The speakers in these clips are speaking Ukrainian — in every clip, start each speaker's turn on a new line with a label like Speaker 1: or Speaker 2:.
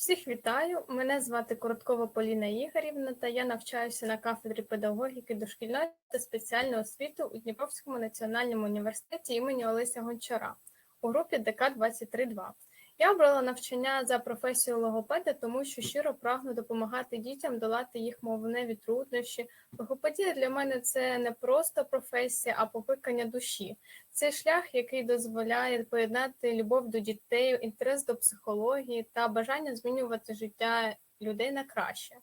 Speaker 1: Всіх вітаю! Мене звати Короткова Поліна Ігорівна, та я навчаюся на кафедрі педагогіки дошкільної та спеціальної освіти у Дніпровському національному університеті імені Олеся Гончара у групі ДК 232. Я обрала навчання за професією логопеда, тому що щиро прагну допомагати дітям долати їх мовневі труднощі. Логопедія для мене це не просто професія, а покликання душі. Це шлях, який дозволяє поєднати любов до дітей, інтерес до психології та бажання змінювати життя людей на краще.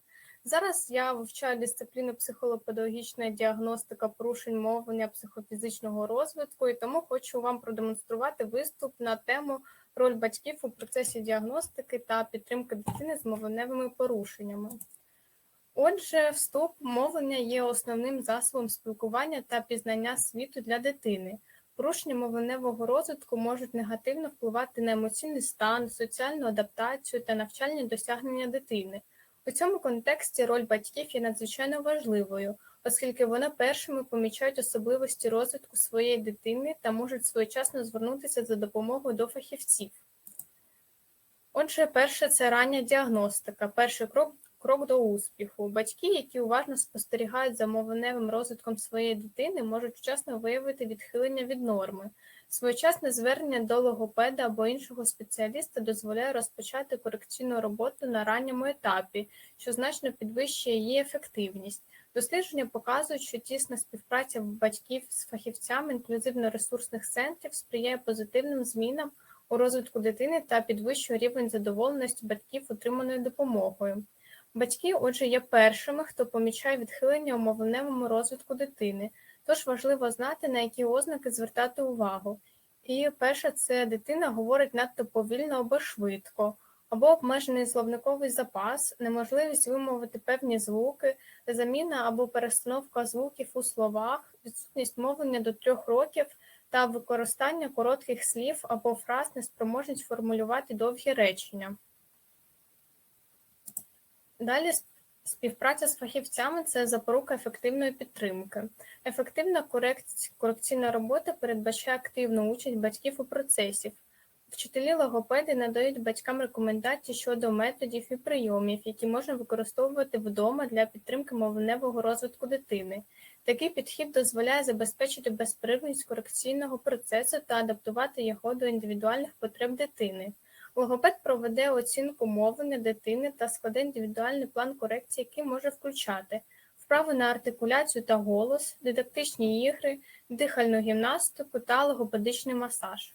Speaker 1: Зараз я вивчаю дисципліну психолопедагогічна діагностика порушень мовлення психофізичного розвитку, і тому хочу вам продемонструвати виступ на тему роль батьків у процесі діагностики та підтримки дитини з мовленевими порушеннями. Отже, вступ мовлення є основним засобом спілкування та пізнання світу для дитини. Порушення мовленевого розвитку можуть негативно впливати на емоційний стан, соціальну адаптацію та навчальні досягнення дитини. У цьому контексті роль батьків є надзвичайно важливою, оскільки вони першими помічають особливості розвитку своєї дитини та можуть своєчасно звернутися за допомогою до фахівців. Отже, перше це рання діагностика, перший крок крок до успіху. Батьки, які уважно спостерігають за мовленевим розвитком своєї дитини, можуть вчасно виявити відхилення від норми. Своєчасне звернення до логопеда або іншого спеціаліста дозволяє розпочати корекційну роботу на ранньому етапі, що значно підвищує її ефективність. Дослідження показують, що тісна співпраця батьків з фахівцями інклюзивно-ресурсних центрів сприяє позитивним змінам у розвитку дитини та підвищує рівень задоволеності батьків отриманою допомогою. Батьки, отже, є першими, хто помічає відхилення у мовленевому розвитку дитини, тож важливо знати, на які ознаки звертати увагу. І перше, це дитина говорить надто повільно або швидко, або обмежений словниковий запас, неможливість вимовити певні звуки, заміна або перестановка звуків у словах, відсутність мовлення до трьох років та використання коротких слів або фраз, неспроможність формулювати довгі речення. Далі співпраця з фахівцями це запорука ефективної підтримки. Ефективна корекційна робота передбачає активну участь батьків у процесі. Вчителі логопеди надають батькам рекомендації щодо методів і прийомів, які можна використовувати вдома для підтримки мовленевого розвитку дитини. Такий підхід дозволяє забезпечити безперервність корекційного процесу та адаптувати його до індивідуальних потреб дитини. Логопед проведе оцінку мовлення дитини та складе індивідуальний план корекції, який може включати вправи на артикуляцію та голос, дидактичні ігри, дихальну гімнастику та логопедичний масаж.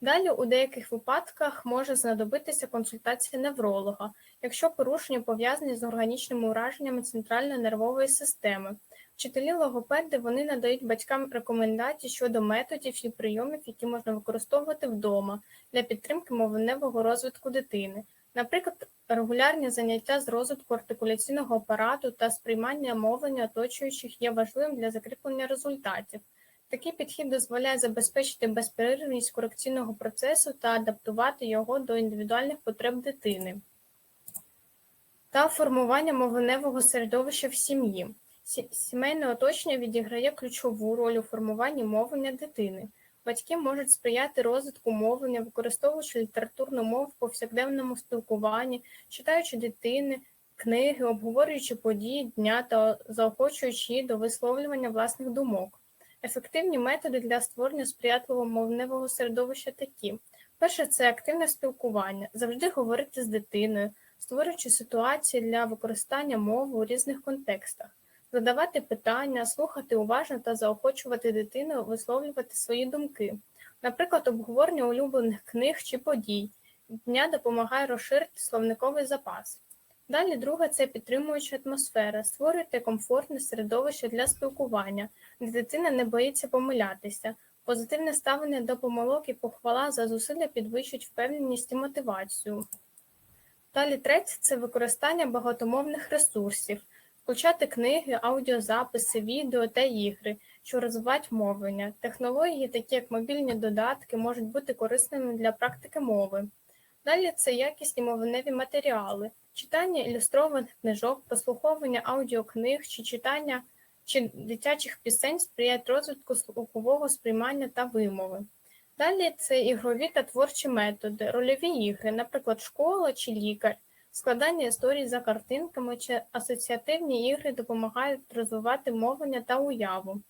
Speaker 1: Далі у деяких випадках може знадобитися консультація невролога, якщо порушення пов'язані з органічними ураженнями центральної нервової системи. Вчителі логопеди вони надають батькам рекомендації щодо методів і прийомів, які можна використовувати вдома для підтримки мовленевого розвитку дитини. Наприклад, регулярні заняття з розвитку артикуляційного апарату та сприймання мовлення оточуючих є важливим для закріплення результатів. Такий підхід дозволяє забезпечити безперервність корекційного процесу та адаптувати його до індивідуальних потреб дитини та формування мовленевого середовища в сім'ї. Сімейне оточення відіграє ключову роль у формуванні мовлення дитини. Батьки можуть сприяти розвитку мовлення, використовуючи літературну мову в повсякденному спілкуванні, читаючи дитини, книги, обговорюючи події дня та заохочуючи її до висловлювання власних думок. Ефективні методи для створення сприятливого мовневого середовища такі: перше це активне спілкування, завжди говорити з дитиною, створюючи ситуації для використання мови у різних контекстах задавати питання, слухати уважно та заохочувати дитину висловлювати свої думки. Наприклад, обговорення улюблених книг чи подій. Дня допомагає розширити словниковий запас. Далі, друге, це підтримуюча атмосфера. Створюйте комфортне середовище для спілкування, де дитина не боїться помилятися. Позитивне ставлення до помилок і похвала за зусилля підвищують впевненість і мотивацію. Далі третє це використання багатомовних ресурсів включати книги, аудіозаписи, відео та ігри, що розвивають мовлення. Технології, такі як мобільні додатки, можуть бути корисними для практики мови. Далі це якісні мовленеві матеріали, читання ілюстрованих книжок, прослуховування аудіокниг чи читання чи дитячих пісень сприяють розвитку слухового сприймання та вимови. Далі це ігрові та творчі методи, рольові ігри, наприклад, школа чи лікар, складання історій за картинками чи асоціативні ігри допомагають розвивати мовлення та уяву,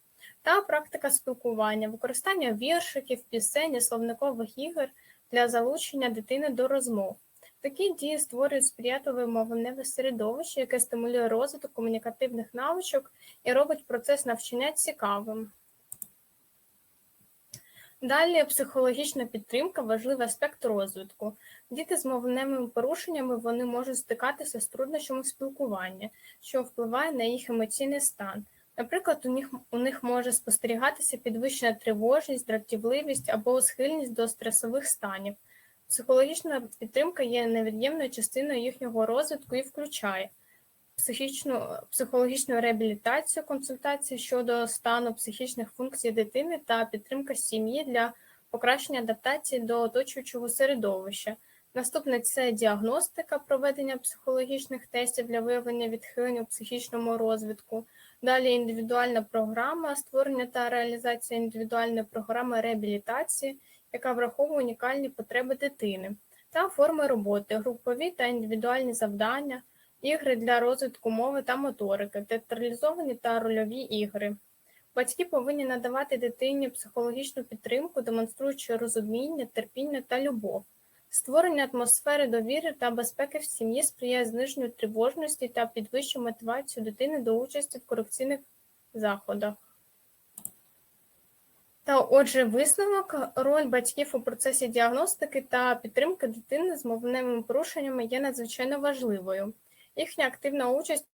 Speaker 1: та практика спілкування, використання віршиків, пісень і словникових ігор для залучення дитини до розмов. Такі дії створюють сприятливе мовленневе середовище, яке стимулює розвиток комунікативних навичок і робить процес навчання цікавим. Далі психологічна підтримка важливий аспект розвитку. Діти з мовленневими порушеннями вони можуть стикатися з труднощами спілкування, що впливає на їх емоційний стан. Наприклад, у них, у них може спостерігатися підвищена тривожність, дратівливість або схильність до стресових станів. Психологічна підтримка є невід'ємною частиною їхнього розвитку і включає психічну, психологічну реабілітацію, консультації щодо стану психічних функцій дитини та підтримка сім'ї для покращення адаптації до оточуючого середовища. Наступне це діагностика, проведення психологічних тестів для виявлення відхилень у психічному розвитку. Далі індивідуальна програма створення та реалізація індивідуальної програми реабілітації, яка враховує унікальні потреби дитини, та форми роботи, групові та індивідуальні завдання, ігри для розвитку мови та моторики, театралізовані та рольові ігри. Батьки повинні надавати дитині психологічну підтримку, демонструючи розуміння, терпіння та любов. Створення атмосфери довіри та безпеки в сім'ї сприяє зниженню тривожності та підвищує мотивацію дитини до участі в корекційних заходах. Та отже, висновок, роль батьків у процесі діагностики та підтримки дитини з мовленневими порушеннями є надзвичайно важливою. Їхня активна участь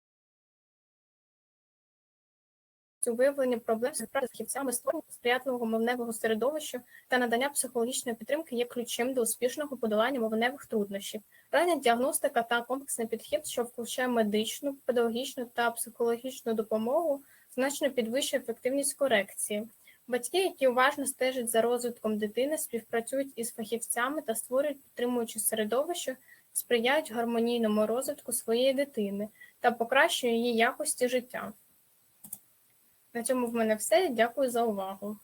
Speaker 1: у виявленні проблем з фахівцями створення сприятливого мовневого середовища та надання психологічної підтримки є ключем до успішного подолання мовневих труднощів. Рання діагностика та комплексний підхід, що включає медичну, педагогічну та психологічну допомогу, значно підвищує ефективність корекції. Батьки, які уважно стежать за розвитком дитини, співпрацюють із фахівцями та створюють підтримуюче середовище, сприяють гармонійному розвитку своєї дитини та покращують її якості життя. На цьому в мене все. Дякую за увагу.